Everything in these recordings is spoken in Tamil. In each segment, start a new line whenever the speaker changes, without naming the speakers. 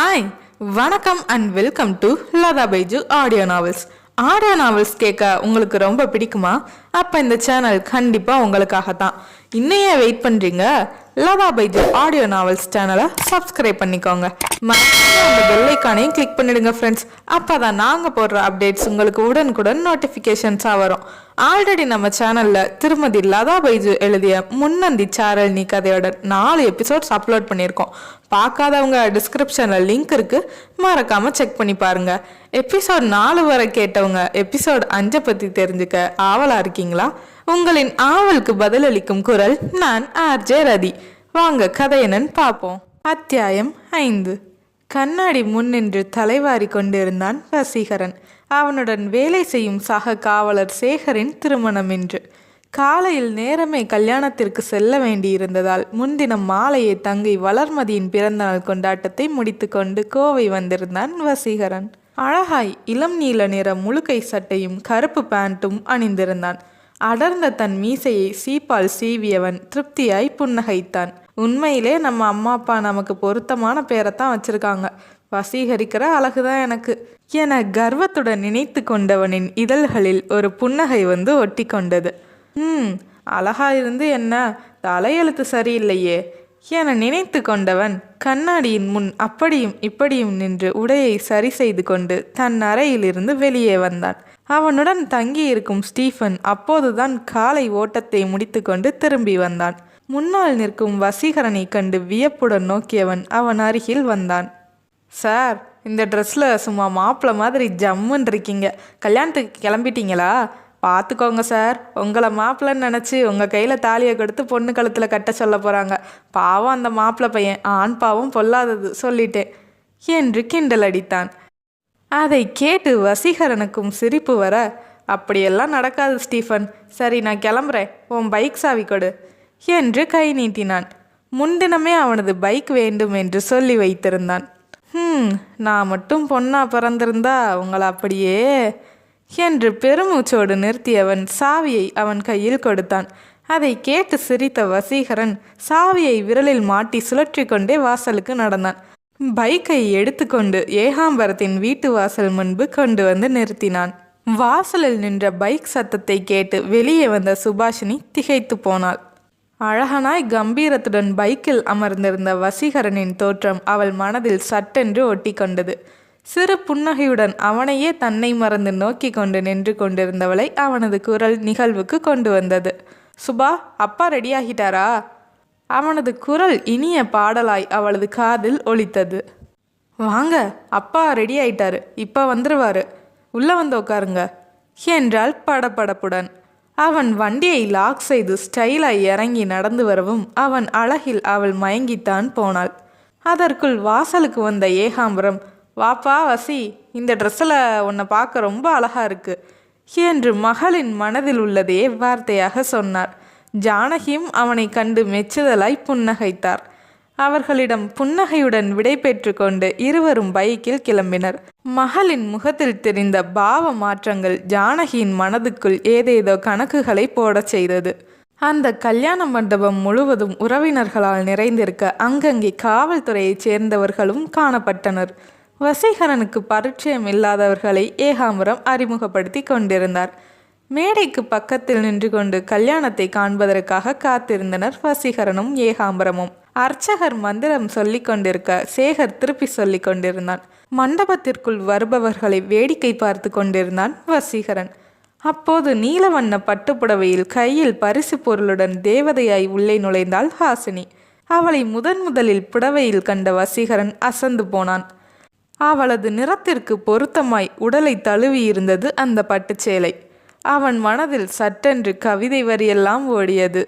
ஹாய் வணக்கம் and welcome to Latha Baiju audio novels audio novels கேட்க உங்களுக்கு ரொம்ப பிடிக்குமா? அப்போ இந்த சேனல் கண்டிப்பாக உங்களுக்காக தான் இன்னையே வெயிட் பண்ணுறீங்க லதா பைஜு ஆடியோ நாவல்ஸ் சேனலை சப்ஸ்கிரைப் பண்ணிக்கோங்க. மறக்காம அந்த பெல்லைக்கானையும் கிளிக் பண்ணிடுங்க ஃப்ரெண்ட்ஸ் அப்போ தான் நாங்கள் போடுற அப்டேட்ஸ் உங்களுக்கு உடனுக்குடன் நோட்டிஃபிகேஷன்ஸாக வரும். ஆல்ரெடி நம்ம சேனலில் திருமதி லதா பைஜு எழுதிய முன்னந்தி சாரல்னி கதையோட நாலு எபிசோட்ஸ் அப்லோட் பண்ணியிருக்கோம். பார்க்காதவங்க டிஸ்கிரிப்ஷனில் லிங்க் இருக்குது மறக்காமல் செக் பண்ணி பாருங்கள் எபிசோட் நாலு வரை கேட்டவங்க எபிசோட் அஞ்சை பற்றி தெரிஞ்சுக்க ஆவலாக இருக்கீங்களா? உங்களின் ஆவலுக்கு பதிலளிக்கும் குரல் நான் ஆர்ஜே ரதி. வாங்க கதையனன் பார்ப்போம். அத்தியாயம் ஐந்து. கண்ணாடி முன்னின்று தலைவாரி கொண்டிருந்தான் வசீகரன். அவனுடன் வேலை செய்யும் சக காவலர் சேகரின் திருமணம் என்று காலையில் நேரமே கல்யாணத்திற்கு செல்ல வேண்டியிருந்ததால் முன்தினம் மாலையே தங்கை வளர்மதியின் பிறந்தநாள் கொண்டாட்டத்தை முடித்துக்கொண்டு கோவை வந்திருந்தான் வசீகரன். அழகாய் இளம் நீல நிற முழுக்கை சட்டையும் கருப்பு பேண்ட்டும் அணிந்திருந்தான். அடர்ந்த தன் மீசையை சீப்பால் சீவியவன் திருப்தியாய் புன்னகைத்தான். உண்மையிலே நம்ம அம்மா அப்பா நமக்கு பொருத்தமான பேரைத்தான் வச்சிருக்காங்க. வசீகரிக்கிற அழகுதான் எனக்கு. என கர்வத்துடன் நினைத்து கொண்டவனின் இதழ்களில் ஒரு புன்னகை வந்து ஒட்டி கொண்டது. ம் அழகா இருந்து என்ன? தலையெழுத்து சரியில்லையே என நினைத்து கொண்டவன் கண்ணாடியின் முன் அப்படியும் இப்படியும் நின்று உடையை சரி செய்து கொண்டு தன் அறையிலிருந்து வெளியே வந்தான். அவனுடன் தங்கியிருக்கும் ஸ்டீஃபன் அப்போதுதான் காலை ஓட்டத்தை முடித்துக்கொண்டு திரும்பி வந்தான். முன்னால் நிற்கும் வசீகரனை கண்டு வியப்புடன் நோக்கியவன் அவன் அருகில் வந்தான். சார் இந்த ட்ரெஸ்ஸில் சும்மா மாப்பிள்ள மாதிரி ஜம்முன்னு இருக்கீங்க. கல்யாணத்துக்கு கிளம்பிட்டீங்களா? பார்த்துக்கோங்க சார். உங்களை மாப்பிள்ளன்னு நினச்சி உங்கள் கையில் தாலியை கொடுத்து பொண்ணு கழுத்தில் கட்ட சொல்ல போகிறாங்க பாவம் அந்த மாப்பிள்ளை பையன். ஆண் பாவம் பொல்லாதது சொல்லிட்டேன். என்று கிண்டல் அடித்தான். அதை கேட்டு வசீகரனுக்கும் சிரிப்பு வர அப்படியெல்லாம் நடக்காது ஸ்டீஃபன். சரி நான் கிளம்புறேன். உன் பைக் சாவி கொடு என்று கை நீட்டினான். முன்தினமே அவனது பைக் வேண்டும் என்று சொல்லி வைத்திருந்தான். ஹம் நான் மட்டும் பொண்ணா பிறந்திருந்தா உங்களை அப்படியே என்று பெருமூச்சோடு நிறுத்தியவன் சாவியை அவன் கையில் கொடுத்தான். அதை கேட்டு சிரித்த வசீகரன் சாவியை விரலில் மாட்டி சுழற்றி கொண்டே வாசலுக்கு நடந்தான். பைக்கை எடுத்துக்கொண்டு ஏகாம்பரத்தின் வீட்டு வாசல் முன்பு கொண்டு வந்து நிறுத்தினான். வாசலில் நின்ற பைக் சத்தத்தை கேட்டு வெளியே வந்த சுபாஷினி திகைத்து போனாள். அழகனாய் கம்பீரத்துடன் பைக்கில் அமர்ந்திருந்த வசீகரனின் தோற்றம் அவள் மனதில் சட்டென்று ஒட்டி கொண்டது. சிறு புன்னகையுடன் அவனையே தன்னை மறந்து நோக்கி கொண்டு நின்று கொண்டிருந்தவளை அவனது குரல் நிகழ்வுக்கு கொண்டு வந்தது. சுபா அப்பா ரெடியாகிட்டாரா அவனது குரல் இனிய பாடலாய் அவளது காதில் ஒலித்தது. வாங்க அப்பா ரெடி ஆயிட்டாரு. இப்போ வந்துருவாரு. உள்ளே வந்து உட்காருங்க. என்றாள் படபடப்புடன். அவன் வண்டியை லாக் செய்து ஸ்டைலாய் இறங்கி நடந்து வரவும் அவன் அழகில் அவள் மயங்கித்தான் போனாள். அதற்குள் வாசலுக்கு வந்த ஏகாம்பரம் வாப்பா வசி இந்த ட்ரெஸ்ஸில் உன்னை பார்க்க ரொம்ப அழகா இருக்கு. என்று மகளின் மனதில் உள்ளதையே வார்த்தையாக சொன்னார். ஜானகியும் அவனை கண்டு மெச்சுதலாய் புன்னகைத்தார். அவர்களிடம் புன்னகையுடன் விடை பெற்று கொண்டு இருவரும் பைக்கில் கிளம்பினர். மகளின் முகத்தில் தெரிந்த பாவ மாற்றங்கள் ஜானகியின் மனதுக்குள் ஏதேதோ கணக்குகளை போடச் செய்தது. அந்த கல்யாண மண்டபம் முழுவதும் உறவினர்களால் நிறைந்திருக்க அங்கங்கே காவல்துறையைச் சேர்ந்தவர்களும் காணப்பட்டனர். வசீகரனுக்கு பரிச்சயம் இல்லாதவர்களை ஏகாம்பரம் அறிமுகப்படுத்தி கொண்டிருந்தார். மேடைக்கு பக்கத்தில் நின்று கொண்டு கல்யாணத்தை காண்பதற்காக காத்திருந்தனர் வசீகரனும் ஏகாம்பரமும். அர்ச்சகர் மந்திரம் சொல்லிக் கொண்டிருக்க சேகர் திருப்பி சொல்லிக் கொண்டிருந்தான். மண்டபத்திற்குள் வருபவர்களை வேடிக்கை பார்த்து கொண்டிருந்தான் வசீகரன். அப்போது நீலவண்ண பட்டுப்புடவையில் கையில் பரிசு பொருளுடன் தேவதையாய் உள்ளே நுழைந்தாள் ஹாசினி. அவளை முதன் முதலில் புடவையில் கண்ட வசீகரன் அசந்து போனான். அவளது நிறத்திற்கு பொருத்தமாய் உடலை தழுவியிருந்தது அந்த பட்டுச்சேலை அவன் மனதில் சட்டென்று கவிதை வரியெல்லாம் ஓடியது.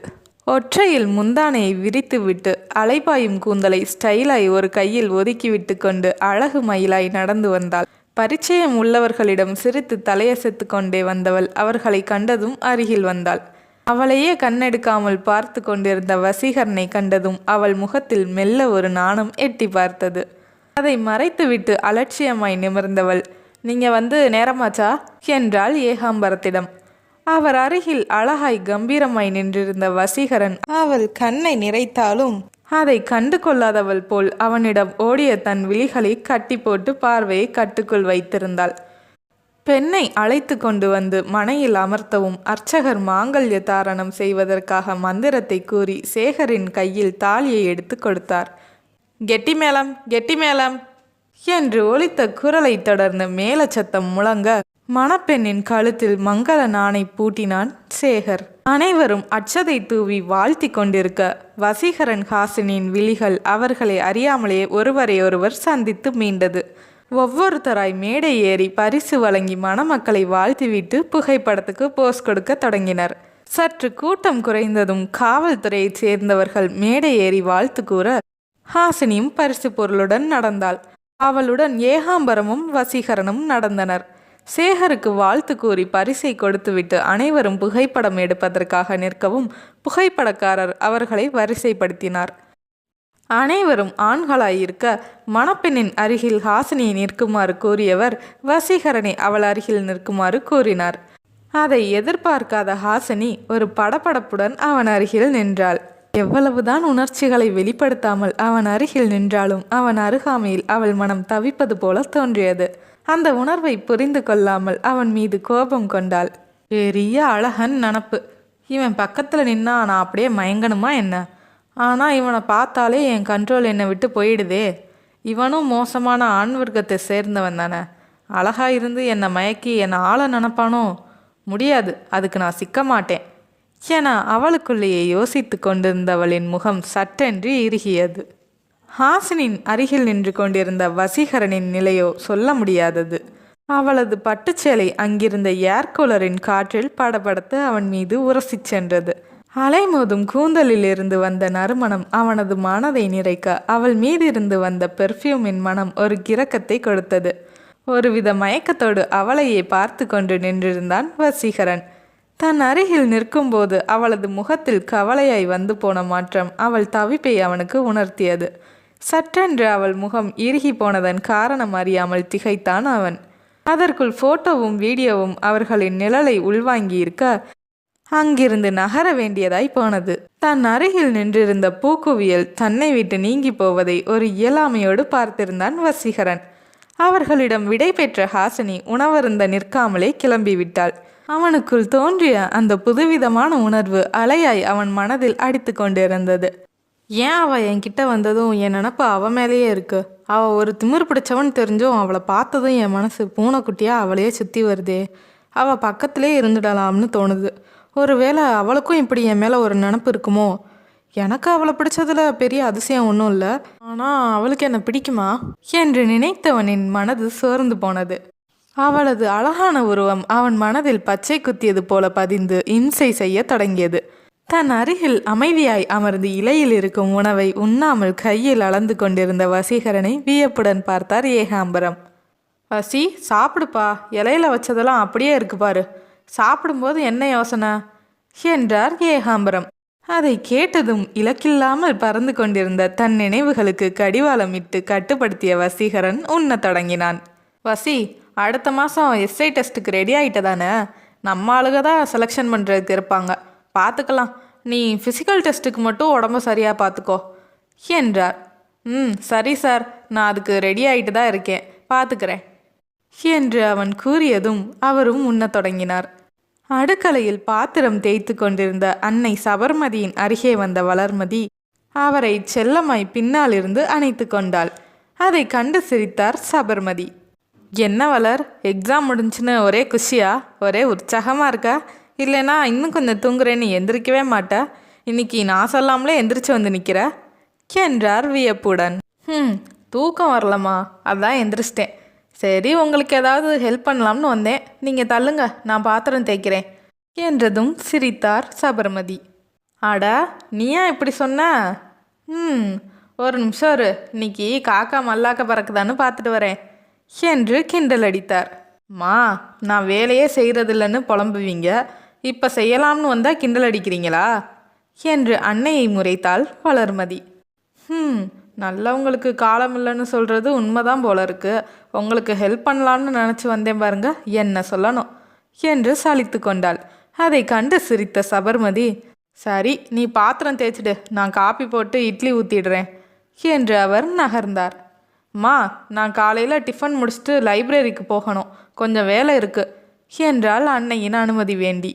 ஒற்றையில் முந்தானையை விரித்துவிட்டு அலைபாயும் கூந்தலை ஸ்டைலாய் ஒரு கையில் ஒதுக்கிவிட்டு கொண்டு அழகு மயிலாய் நடந்து வந்தாள். பரிச்சயம் உள்ளவர்களிடம் சிரித்து தலையசைத்து கொண்டே வந்தவள் அவர்களை கண்டதும் அருகில் வந்தாள். அவளையே கண்ணெடுக்காமல் பார்த்து கொண்டிருந்த வசீகரனை கண்டதும் அவள் முகத்தில் மெல்ல ஒரு நாணம் எட்டி பார்த்தது. அதை மறைத்துவிட்டு அலட்சியமாய் நிமிர்ந்தவள் நீங்க வந்து நேரமாச்சா? என்றாள் ஏகாம்பரத்திடம். அவர் அருகில் அழகாய் கம்பீரமாய் நின்றிருந்த வசீகரன் அவள் கண்ணை நிறைத்தாலும் அதை கண்டு கொள்ளாதவள் போல் அவனிடம் ஓடிய தன் விழிகளை கட்டி போட்டு பார்வையை கட்டுக்குள் வைத்திருந்தாள். பெண்ணை அழைத்து கொண்டு வந்து மனையில் அமர்த்தவும் அர்ச்சகர் மாங்கல்ய தாரணம் செய்வதற்காக மந்திரத்தை கூறி சேகரின் கையில் தாலியை எடுத்து கொடுத்தார். கெட்டி மேளம் கெட்டி மேளம் என்று ஒலித்த குரலை தொடர்ந்து மேலச்சத்தம் முழங்க மணப்பெண்ணின் கழுத்தில் மங்கள நாணை பூட்டினான் சேகர். அனைவரும் அச்சதை தூவி வாழ்த்தி கொண்டிருக்க வசீகரன் ஹாசினின் விழிகள் அவர்களை அறியாமலே ஒருவரையொருவர் சந்தித்து மீண்டது. ஒவ்வொருத்தராய் மேடை ஏறி பரிசு வழங்கி மணமக்களை வாழ்த்திவிட்டு புகைப்படத்துக்கு போஸ் கொடுக்க தொடங்கினர். சற்று கூட்டம் குறைந்ததும் காவல்துறையைச் சேர்ந்தவர்கள் மேடை ஏறி வாழ்த்து கூற ஹாசினியும் பரிசு பொருளுடன் நடந்தாள். அவளுடன் ஏகாம்பரமும் வசீகரனும் நடந்தனர். சேகருக்கு வாழ்த்து கூறி பரிசை கொடுத்துவிட்டு அனைவரும் புகைப்படம் எடுப்பதற்காக நிற்கவும் புகைப்படக்காரர் அவர்களை வரிசைப்படுத்தினார். அனைவரும் ஆண்களாயிருக்க மணப்பெண்ணின் அருகில் ஹாசினியை நிற்குமாறு கூறியவர் வசீகரனை அவள் அருகில் நிற்குமாறு கூறினார். அதை எதிர்பார்க்காத ஹாசினி ஒரு படபடப்புடன் அவன் அருகில் நின்றாள். எவ்வளவுதான் உணர்ச்சிகளை வெளிப்படுத்தாமல் அவன் அருகில் நின்றாலும் அவன் அருகாமையில் அவள் மனம் தவிப்பது போல தோன்றியது. அந்த உணர்வை புரிந்து கொள்ளாமல் அவன் மீது கோபம் கொண்டாள். பெரிய அழகன் நனப்பு. இவன் பக்கத்தில் நின்னா நான் அப்படியே மயங்கணுமா என்ன? ஆனால் இவனை பார்த்தாலே என் கண்ட்ரோல் என்னை விட்டு போயிடுதே. இவனும் மோசமான ஆண் வர்க்கத்தை சேர்ந்தவன் தானே. அழகா இருந்து என்னை மயக்கி என்னை ஆள நினப்பானோ? முடியாது. அதுக்கு நான் சிக்க மாட்டேன். என அவளுக்குள்ளேயே யோசித்து கொண்டிருந்தவளின் முகம் சட்டென்று இறுகியது. ஹாசினின் அருகில் நின்று கொண்டிருந்த வசீகரனின் நிலையோ சொல்ல முடியாதது. அவளது பட்டுச்சேலை அங்கிருந்த ஏர்கூலரின் காற்றில் படபடத்து அவன் மீது உரசிச் சென்றது. அலைமோதும் கூந்தலிலிருந்து வந்த நறுமணம் அவனது மனதை நிறைக்க அவள் மீதிருந்து வந்த பெர்ஃப்யூமின் மனம் ஒரு கிரக்கத்தை கொடுத்தது. ஒருவித மயக்கத்தோடு அவளையே பார்த்து கொண்டு நின்றிருந்தான் வசீகரன். தன் அருகில் நிற்கும்போது அவளது முகத்தில் கவலையாய் வந்து போன மாற்றம் அவள் தவிப்பை அவனுக்கு உணர்த்தியது. சற்றென்று அவள் முகம் இறுகி போனதன் காரணம் அறியாமல் திகைத்தான் அவன். அதற்குள் போட்டோவும் வீடியோவும் அவர்களின் நிழலை உள்வாங்கியிருக்க அங்கிருந்து நகர வேண்டியதாய் போனது. தன் அருகில் நின்றிருந்த பூக்குவியல் தன்னை விட்டு நீங்கி போவதை ஒரு இயலாமையோடு பார்த்திருந்தான் வசீகரன். அவர்களிடம் விடை பெற்ற ஹாசினி உணவருந்த நிற்காமலே கிளம்பிவிட்டாள். அவனுக்குள் தோன்றிய அந்த புதுவிதமான உணர்வு அலையாய் அவன் மனதில் அடித்து கொண்டிருந்தது. ஏன் அவ என்கிட்ட வந்ததும் என் நினப்பு அவ மேலேயே இருக்கு? அவ ஒரு திமிர் பிடிச்சவன் தெரிஞ்சும் அவளை பார்த்ததும் என் மனசு பூனைக்குட்டியா அவளையே சுற்றி வருதே. அவ பக்கத்திலே இருந்துடலாம்னு தோணுது. ஒருவேளை அவளுக்கும் இப்படி என் மேலே ஒரு நினப்பு இருக்குமோ? எனக்கு அவளை பிடிச்சதுல பெரிய அதிசயம் ஒன்றும் இல்லை. ஆனால் அவளுக்கு என்ன பிடிக்குமா? என்று நினைத்தவனின் மனது சோர்ந்து போனது. அவளது அழகான உருவம் அவன் மனதில் பச்சை குத்தியது போல பதிந்து இம்சை செய்ய தொடங்கியது. தன் அருகில் அமைதியாய் அமர்ந்து இலையில் இருக்கும் உணவை உண்ணாமல் கையில் அளந்து கொண்டிருந்த வசீகரனை வியப்புடன் பார்த்தார் ஏகாம்பரம். வசி சாப்பிடுப்பா. இலையில வச்சதெல்லாம் அப்படியே இருக்கு பாரு. சாப்பிடும்போது என்ன யோசனை? என்றார் ஏகாம்பரம். அதை கேட்டதும் இலக்கில்லாமல் பறந்து கொண்டிருந்த தன் நினைவுகளுக்கு கடிவாளமிட்டு கட்டுப்படுத்திய வசீகரன் உண்ணத் தொடங்கினான். வசி அடுத்த மாதம் எஸ்ஐ டெஸ்ட்டுக்கு ரெடி ஆகிட்டதானே நம்ம ஆளுக தான் செலெக்ஷன் பண்ணுறதுக்கு இருப்பாங்க. பார்த்துக்கலாம் நீ ஃபிசிக்கல் டெஸ்ட்டுக்கு மட்டும் உடம்ப சரியாக பார்த்துக்கோ என்றார். ம் சரி சார். நான் அதுக்கு ரெடி ஆகிட்டு தான் இருக்கேன். பார்த்துக்கிறேன் என்று அவன் கூறியதும் அவரும் உண்ணத் தொடங்கினார். அடுக்கலையில் பாத்திரம் தேய்த்து கொண்டிருந்த அன்னை சபர்மதியின் அருகே வந்த வளர்மதி அவரை செல்லமாய் பின்னாலிருந்து அணைத்து கொண்டாள். அதை கண்டு சிரித்தார் சபர்மதி. என்ன வளர்? எக்ஸாம் முடிஞ்சுன்னு ஒரே குஷியா? ஒரே உற்சாகமாக இருக்கா? இல்லைனா இன்னும் கொஞ்சம் தூங்குறேன்னு எந்திரிக்கவே மாட்டா. இன்னைக்கு நான் சொல்லாமலே எந்திரிச்சு வந்து நிற்கிற என்றார் வியப்புடன். ம் தூக்கம் வரலம்மா. அதான் எந்திரிச்சிட்டேன். சரி உங்களுக்கு ஏதாவது ஹெல்ப் பண்ணலாம்னு வந்தேன். நீங்கள் தள்ளுங்க நான் பாத்திரம் தேய்க்கிறேன் என்றதும் சிரித்தார் சபர்மதி. அட நீயா இப்படி சொன்ன? ம் ஒரு நிமிஷம் ஒரு இன்னைக்கு காக்கா மல்லாக்க பறக்குதான்னு பார்த்துட்டு வரேன். என்று கிண்டல் அடித்தார். மா நான் வேலையே செய்கிறதில்லன்னு புலம்புவீங்க. இப்போ செய்யலாம்னு வந்தால் கிண்டல் அடிக்கிறீங்களா? என்று அன்னையை முறைத்தாள் வளர்மதி. ம் நல்லவங்களுக்கு காலம் இல்லைன்னு சொல்கிறது உண்மைதான் போல இருக்கு. உங்களுக்கு ஹெல்ப் பண்ணலாம்னு நினச்சி வந்தேன் பாருங்க என்ன சொல்லணும்? என்று சலித்து கொண்டாள். அதை கண்டு சிரித்த சபர்மதி சரி நீ பாத்திரம் தேய்ச்சிடு. நான் காப்பி போட்டு இட்லி ஊற்றிடுறேன் என்று அவர் நகர்ந்தார். மா நான் காலையில் டிஃபன் முடிச்சுட்டு லைப்ரரிக்கு போகணும். கொஞ்சம் வேலை இருக்கு. என்றால் அன்னையின் அனுமதி வேண்டி.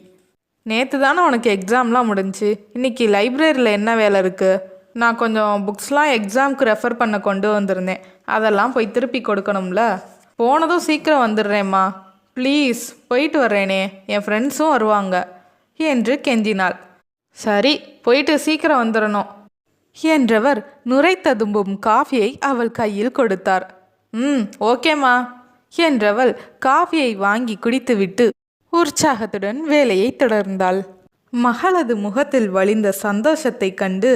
நேற்று தானே உனக்கு எக்ஸாம்லாம் முடிஞ்சுச்சு இன்னைக்கு லைப்ரரியில் என்ன வேலை இருக்குது நான் கொஞ்சம் புக்ஸ்லாம் எக்ஸாம்க்கு ரெஃபர் பண்ண கொண்டு வந்திருந்தேன். அதெல்லாம் போய் திருப்பி கொடுக்கணும்ல? போனதும் சீக்கிரம் வந்துடுறேம்மா ப்ளீஸ் போயிட்டு வர்றேனே. என் ஃப்ரெண்ட்ஸும் வருவாங்க. என்று கெஞ்சினாள். சரி போயிட்டு சீக்கிரம் வந்துடணும். என்றவர் நுரை ததும்பும் காஃபியை அவள் கையில் கொடுத்தார். ம் ஓகேம்மா என்றவள் காஃபியை வாங்கி குடித்துவிட்டு உற்சாகத்துடன் வேலையை தொடர்ந்தாள். மகளது முகத்தில் வழிந்த சந்தோஷத்தை கண்டு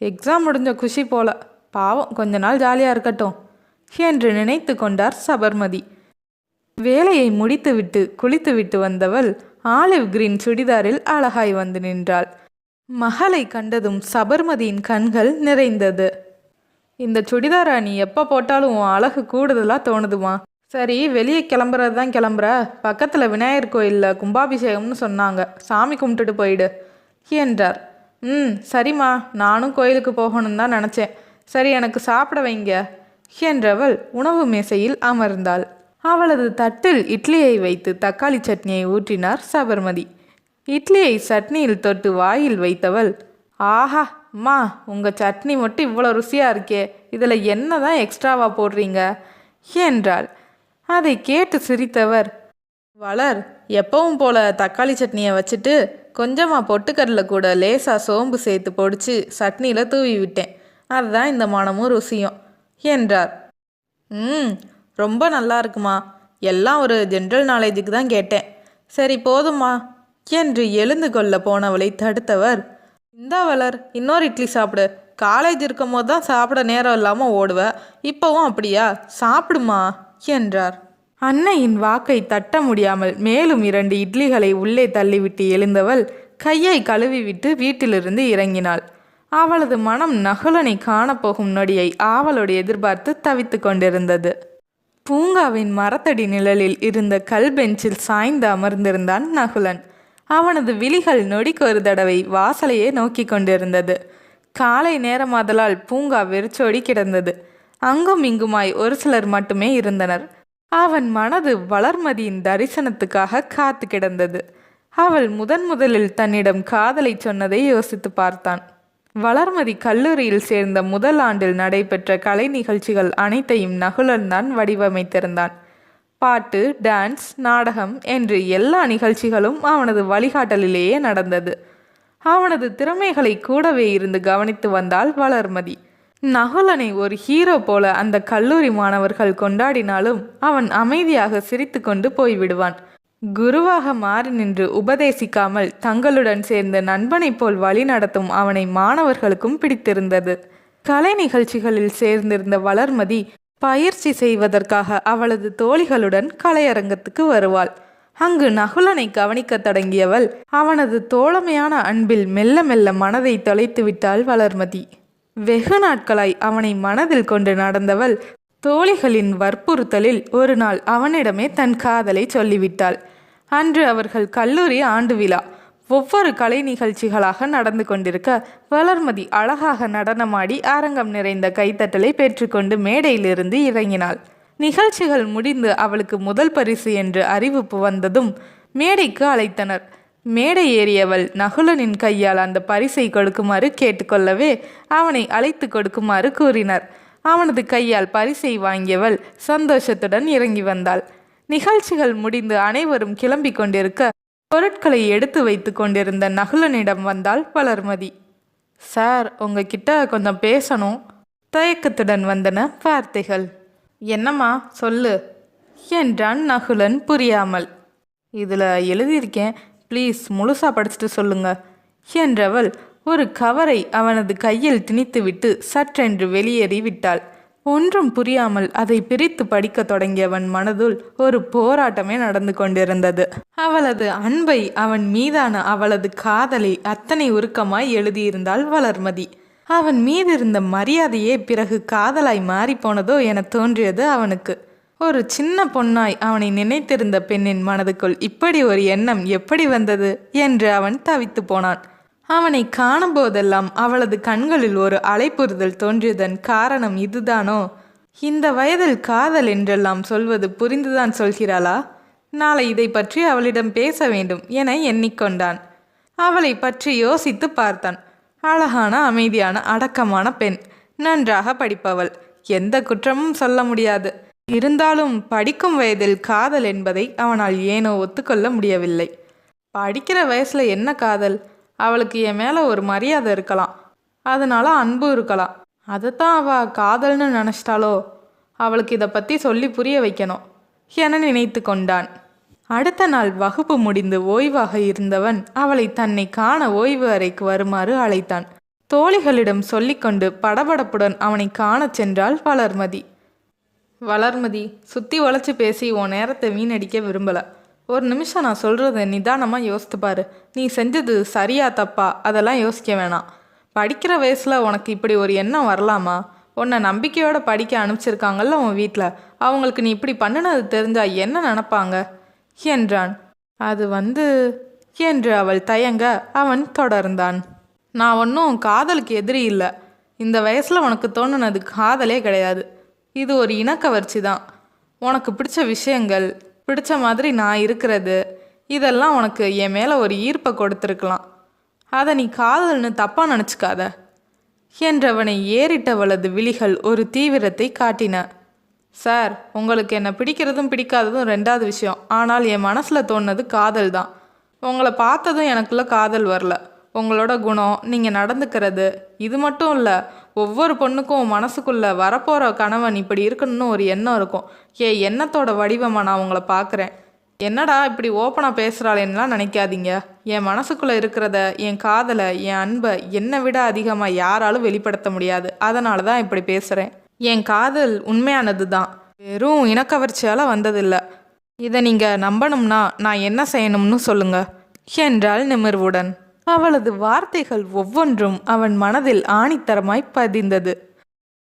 எக்ஸாம் முடிஞ்ச குஷி போல பாவம் கொஞ்ச நாள் ஜாலியாக இருக்கட்டும் என்று நினைத்து கொண்டார் சபர்மதி. வேலையை முடித்துவிட்டு குளித்துவிட்டு வந்தவள் ஆலிவ் கிரீன் சுடிதாரில் அழகாய் வந்து நின்றாள். மகளை கண்டதும் சபர்மதியின் கண்கள் நிறைந்தது. இந்த சுடிதாரை நீ எப்போ போட்டாலும் உன் அழகு கூடுதலாக தோணுதுமா? சரி வெளியே கிளம்புறது தான் கிளம்புற. பக்கத்தில் விநாயகர் கோயிலில் கும்பாபிஷேகம்னு சொன்னாங்க. சாமி கும்பிட்டுட்டு போயிடு என்றார். ம் சரிம்மா. நானும் கோயிலுக்கு போகணும்னு தான் நினச்சேன். சரி எனக்கு சாப்பிட வைங்க என்றவள் உணவு மேசையில் அமர்ந்தாள். அவளது தட்டில் இட்லியை வைத்து தக்காளி சட்னியை ஊற்றினார் சபர்மதி. இட்லியை சட்னியில் தொட்டு வாயில் வைத்தவள் ஆஹா அம்மா உங்கள் சட்னி மட்டும் இவ்வளோ ருசியாக இருக்கே இதில் என்ன தான் எக்ஸ்ட்ராவா போடுறீங்க? என்றாள். அதை கேட்டு சிரித்தவர் வளர் எப்பவும் போல தக்காளி சட்னியை வச்சுட்டு கொஞ்சமாக பொட்டுக்கடலை கூட லேசாக சோம்பு சேர்த்து பொடிச்சு சட்னியில் தூவி விட்டேன். அதுதான் இந்த மனமும் ருசியும் என்றார். ம் ரொம்ப நல்லா இருக்குமா? எல்லாம் ஒரு ஜென்ரல் நாலேஜுக்கு தான் கேட்டேன். சரி போதும்மா. என்று எழுந்து கொள்ள போனவளை தடுத்தவர். இந்தா வளர் இன்னொரு இட்லி சாப்பிடு. காலேஜ் இருக்கும் போது தான் சாப்பிட நேரம் இல்லாமல் ஓடுவ. இப்போவும் அப்படியா? சாப்பிடுமா? என்றார். அன்னையின் வாக்கை தட்ட முடியாமல் மேலும் இரண்டு இட்லிகளை உள்ளே தள்ளிவிட்டு எழுந்தவள் கையை கழுவிவிட்டு வீட்டிலிருந்து இறங்கினாள். அவளது மனம் நகுலனை காணப்போகும் நொடியை ஆவலோடு எதிர்பார்த்து தவித்து கொண்டிருந்தது. பூங்காவின் மரத்தடி நிழலில் இருந்த கல் பெஞ்சில் சாய்ந்து அமர்ந்திருந்தான் நகுலன். அவனது விழிகள் நொடிக்கு ஒரு தடவை வாசலையே நோக்கி கொண்டிருந்தது. காலை நேரமாதலால் பூங்கா வெறிச்சோடி கிடந்தது. அங்கும் இங்குமாய் ஒரு சிலர் மட்டுமே இருந்தனர். அவன் மனது வளர்மதியின் தரிசனத்துக்காக காத்து கிடந்தது. அவள் முதன் முதலில் தன்னிடம் காதலை சொன்னதை யோசித்து பார்த்தான். வளர்மதி கல்லூரியில் சேர்ந்த முதல் ஆண்டில் நடைபெற்ற கலை நிகழ்ச்சிகள் அனைத்தையும் நகுலன் தான் வடிவமைத்திருந்தான். பாட்டு டான்ஸ் நாடகம் என்று எல்லா நிகழ்ச்சிகளும் அவனது வழிகாட்டலிலேயே நடந்தது. அவனது திறமைகளை கூடவே இருந்து கவனித்து வந்தால் வளர்மதி. நகுலனை ஒரு ஹீரோ போல அந்த கல்லூரி மாணவர்கள் கொண்டாடினாலும் அவன் அமைதியாக சிரித்து கொண்டு போய்விடுவான். குருவாக மாறி நின்று உபதேசிக்காமல் தங்களுடன் சேர்ந்த நண்பனைப் போல் வழி நடத்தும் அவனை மாணவர்களுக்கும் பிடித்திருந்தது. கலை நிகழ்ச்சிகளில் சேர்ந்திருந்த வளர்மதி பயிற்சி செய்வதற்காக அவளது தோழிகளுடன் கலையரங்கத்துக்கு வருவாள். அங்கு நகுலனை கவனிக்கத் தொடங்கியவள் அவனது தோழமையான அன்பில் மெல்ல மெல்ல மனதை தொலைத்து விட்டாள் வளர்மதி. வெகு நாட்களாய் அவனை மனதில் கொண்டு நடந்தவள் தோழிகளின் வற்புறுத்தலில் ஒரு நாள் அவனிடமே தன் காதலை சொல்லிவிட்டாள். அன்று அவர்கள் கல்லூரி ஆண்டு விழா. ஒவ்வொரு கலை நிகழ்ச்சிகளாக நடந்து கொண்டிருக்க வளர்மதி அழகாக நடனமாடி அரங்கம் நிறைந்த கைத்தட்டலை பெற்றுக்கொண்டு மேடையிலிருந்து இறங்கினாள். நிகழ்ச்சிகள் முடிந்து அவளுக்கு முதல் பரிசு என்று அறிவிப்பு வந்ததும் மேடைக்கு அழைத்தனர். மேடை ஏறியவள் நகுலனின் கையால் அந்த பரிசை கொடுக்குமாறு கேட்டுக்கொள்ளவே அவனை அழைத்து கொடுக்குமாறு கூறினர். அவனது கையால் பரிசை வாங்கியவள் சந்தோஷத்துடன் இறங்கி வந்தாள். நிகழ்ச்சிகள் முடிந்து அனைவரும் கிளம்பிக் கொண்டிருக்க பொருட்களை எடுத்து வைத்து கொண்டிருந்த நகுலனிடம் வந்தால் வளர்மதி. சார் உங்ககிட்ட கொஞ்சம் பேசணும். தயக்கத்துடன் வந்தன வார்த்தைகள். என்னம்மா சொல்லு என்றான் நகுலன் புரியாமல். இதில் எழுதியிருக்கேன். ப்ளீஸ் முழுசா படிச்சுட்டு சொல்லுங்க என்றவள் ஒரு கவரை அவனது கையில் திணித்துவிட்டு சற்றென்று வெளியேறி விட்டாள் ஒன்றும் புரியாமல் அதை பிரித்து படிக்கத் தொடங்கியவன் மனதுள் ஒரு போராட்டமே நடந்து கொண்டிருந்தது. அவளது அன்பை அவன் மீதான அவளது காதலை அத்தனை உருக்கமாய் எழுதியிருந்தாள் வளர்மதி. அவன் மீதிருந்த மரியாதையே பிறகு காதலாய் மாறிப்போனதோ என தோன்றியது அவனுக்கு. ஒரு சின்ன பொன்னாய் அவனை நினைத்திருந்த பெண்ணின் மனதுக்குள் இப்படி ஒரு எண்ணம் எப்படி வந்தது? என்று அவன் தவித்து போனான். அவனை காணும்போதெல்லாம் அவளது கண்களில் ஒரு அலைப்புறுதல் தோன்றியதன் காரணம் இதுதானோ? இந்த வயதில் காதல் என்றெல்லாம் சொல்வது புரிந்துதான் சொல்கிறாளா? நாளை இதை பற்றி அவளிடம் பேச வேண்டும் என எண்ணிக்கொண்டான். அவளை பற்றி யோசித்து பார்த்தான். அழகான அமைதியான அடக்கமான பெண். நன்றாக படிப்பவள். எந்த குற்றமும் சொல்ல முடியாது. இருந்தாலும் படிக்கும் வயதில் காதல் என்பதை அவனால் ஏனோ ஒத்துக்கொள்ள முடியவில்லை. படிக்கிற வயசுல என்ன காதல்? அவளுக்கு என் மேலே ஒரு மரியாதை இருக்கலாம். அதனால அன்பு இருக்கலாம். அதைத்தான் அவள் காதல்னு நினச்சிட்டாலோ அவளுக்கு இதை பற்றி சொல்லி புரிய வைக்கணும். என நினைத்து கொண்டான். அடுத்த நாள் வகுப்பு முடிந்து ஓய்வாக இருந்தவன் அவளை தன்னை காண ஓய்வு அறைக்கு வருமாறு அழைத்தான். தோழிகளிடம் சொல்லிக்கொண்டு படபடப்புடன் அவனை காணச் சென்றாள் வளர்மதி. வளர்மதி சுற்றி வளைச்சு பேசி உன் நேரத்தை வீணடிக்க விரும்பலை. ஒரு நிமிஷம் நான் சொல்கிறத நிதானமாக யோசித்து பாரு. நீ செஞ்சது சரியா தப்பா? அதெல்லாம் யோசிக்க வேணாம். படிக்கிற வயசில் உனக்கு இப்படி ஒரு எண்ணம் வரலாமா? உன்னை நம்பிக்கையோட படிக்க அனுப்பிச்சிருக்காங்கல்ல உன் வீட்டில் அவங்களுக்கு நீ இப்படி பண்ணினது தெரிஞ்சால் என்ன நினப்பாங்க? என்றான். அது வந்து என்று அவள் தயங்க அவன் தொடர்ந்தான். நான் ஒன்றும் காதலுக்கு எதிரி இல்லை. இந்த வயசில் உனக்கு தோணுனது காதலே கிடையாது. இது ஒரு இனக்கவர்ச்சி தான் உனக்கு பிடிச்ச விஷயங்கள் பிடிச்ச மாதிரி நான் இருக்கிறது. இதெல்லாம் உனக்கு என் மேலே ஒரு ஈர்ப்பை கொடுத்துருக்கலாம். அதை நீ காதல்னு தப்பாக நினச்சிக்காத. என்றவனை ஏறிட்டவளது விழிகள் ஒரு தீவிரத்தை காட்டின. சார் உங்களுக்கு என்னை பிடிக்கிறதும் பிடிக்காததும் ரெண்டாவது விஷயம். ஆனால் என் மனசில் தோணுனது காதல் தான். உங்களை பார்த்ததும் எனக்குள்ள காதல் வரல. உங்களோட குணம் நீங்கள் நடந்துக்கிறது இது மட்டும் இல்லை ஒவ்வொரு பொண்ணுக்கும் மனசுக்குள்ளே வரப்போகிற கணவன் இப்படி இருக்கணும்னு ஒரு எண்ணம் இருக்கும். ஏ எண்ணத்தோட வடிவமாக நான் உங்களை பார்க்குறேன் என்னடா இப்படி ஓப்பனாக பேசுகிறாளேன்னுலாம் நினைக்காதீங்க. என் மனசுக்குள்ளே இருக்கிறத என் காதலை என் அன்பை என்னை விட அதிகமாக யாராலும் வெளிப்படுத்த முடியாது. அதனால தான் இப்படி பேசுகிறேன் என் காதல் உண்மையானது தான் வெறும் இனக்கவர்ச்சியால் வந்ததில்லை. இதை நீங்கள் நம்பணும்னா நான் என்ன செய்யணும்னு சொல்லுங்கள் என்றாள் நிமிர்வுடன். அவளது வார்த்தைகள் ஒவ்வொன்றும் அவன் மனதில் ஆணித்தரமாய் பதிந்தது.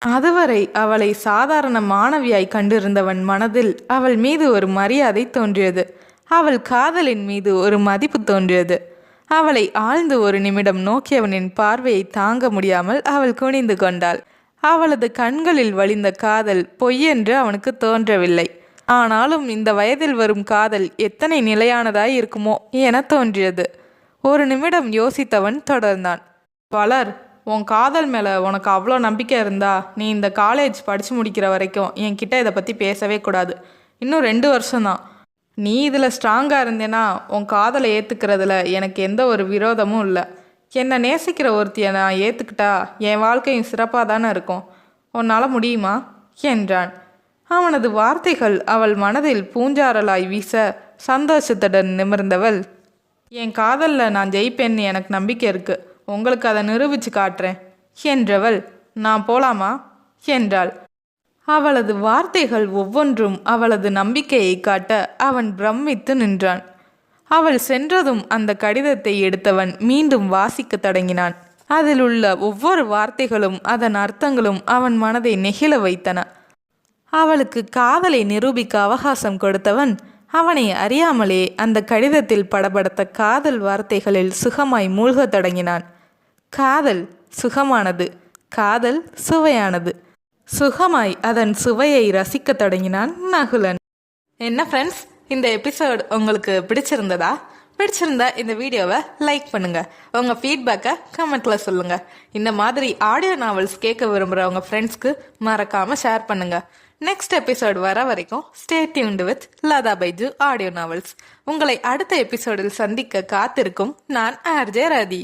அதுவரை அவளை சாதாரண மாணவியாய் கண்டிருந்தவன் மனதில் அவள் மீது ஒரு மரியாதை தோன்றியது. அவள் காதலின் மீது ஒரு மதிப்பு தோன்றியது. அவளை ஆழ்ந்து ஒரு நிமிடம் நோக்கியவனின் பார்வையை தாங்க முடியாமல் அவள் குனிந்து கொண்டாள். அவளது கண்களில் வழிந்த காதல் பொய்யென்று அவனுக்கு தோன்றவில்லை. ஆனாலும் இந்த வயதில் வரும் காதல் எத்தனை நிலையானதாய் இருக்குமோ என தோன்றியது. ஒரு நிமிடம் யோசித்தவன் தொடர்ந்தான். வளர் உன் காதல் மேலே உனக்கு அவ்வளோ நம்பிக்கை இருந்தா நீ இந்த காலேஜ் படித்து முடிக்கிற வரைக்கும் என்கிட்ட இதை பற்றி பேசவே கூடாது. இன்னும் ரெண்டு வருஷம்தான் நீ இதில் ஸ்ட்ராங்காக இருந்தேன்னா உன் காதலை ஏற்றுக்கிறதுல எனக்கு எந்த ஒரு விரோதமும் இல்லை. என்னை நேசிக்கிற ஒருத்தியை நான் ஏற்றுக்கிட்டா என் வாழ்க்கையும் சிறப்பாக தானே இருக்கும். உன்னால் முடியுமா? என்றான். அவனது வார்த்தைகள் அவள் மனதில் பூஞ்சாரலாய் வீச சந்தோஷத்துடன் நிமிர்ந்தவள் என் காதலில் நான் ஜெயிப்பேன்னு எனக்கு நம்பிக்கை இருக்கு. உங்களுக்கு அதை நிரூபித்து காட்டுறேன். என்றவள் நான் போலாமா? என்றாள். அவளது வார்த்தைகள் ஒவ்வொன்றும் அவளது நம்பிக்கையை காட்ட அவன் பிரமித்து நின்றான். அவள் சென்றதும் அந்த கடிதத்தை எடுத்தவன் மீண்டும் வாசிக்க தொடங்கினான். அதில் உள்ள ஒவ்வொரு வார்த்தைகளும் அதன் அர்த்தங்களும் அவன் மனதை நெகிழ வைத்தன. அவளுக்கு காதலை நிரூபிக்க அவகாசம் கொடுத்தவன் அவனை அறியாமலே அந்த கடிதத்தில் படபடத்த காதல் வார்த்தைகளில் சுகமாய் மூழ்கத் தொடங்கினான். காதல் சுகமானது காதல் சுவையானது. சுகமாய் அதன் சுவையை ரசிக்கத் தொடங்கினான் நகுலன். என்ன ஃப்ரெண்ட்ஸ் இந்த எபிசோட் உங்களுக்கு பிடிச்சிருந்ததா? பிடிச்சிருந்தா இந்த வீடியோவை லைக் பண்ணுங்க. உங்க ஃபீட்பேக்கை கமெண்ட்ல சொல்லுங்க. இந்த மாதிரி ஆடியோ நாவல்ஸ் கேட்க விரும்புற உங்க ஃப்ரெண்ட்ஸ்க்கு மறக்காம ஷேர் பண்ணுங்க. நெக்ஸ்ட் எபிசோட் வர வரைக்கும் stay tuned with Latha Baiju audio novels உங்களை அடுத்த எபிசோடில் சந்திக்க காத்திருக்கும் நான் ஆர்ஜே ரதி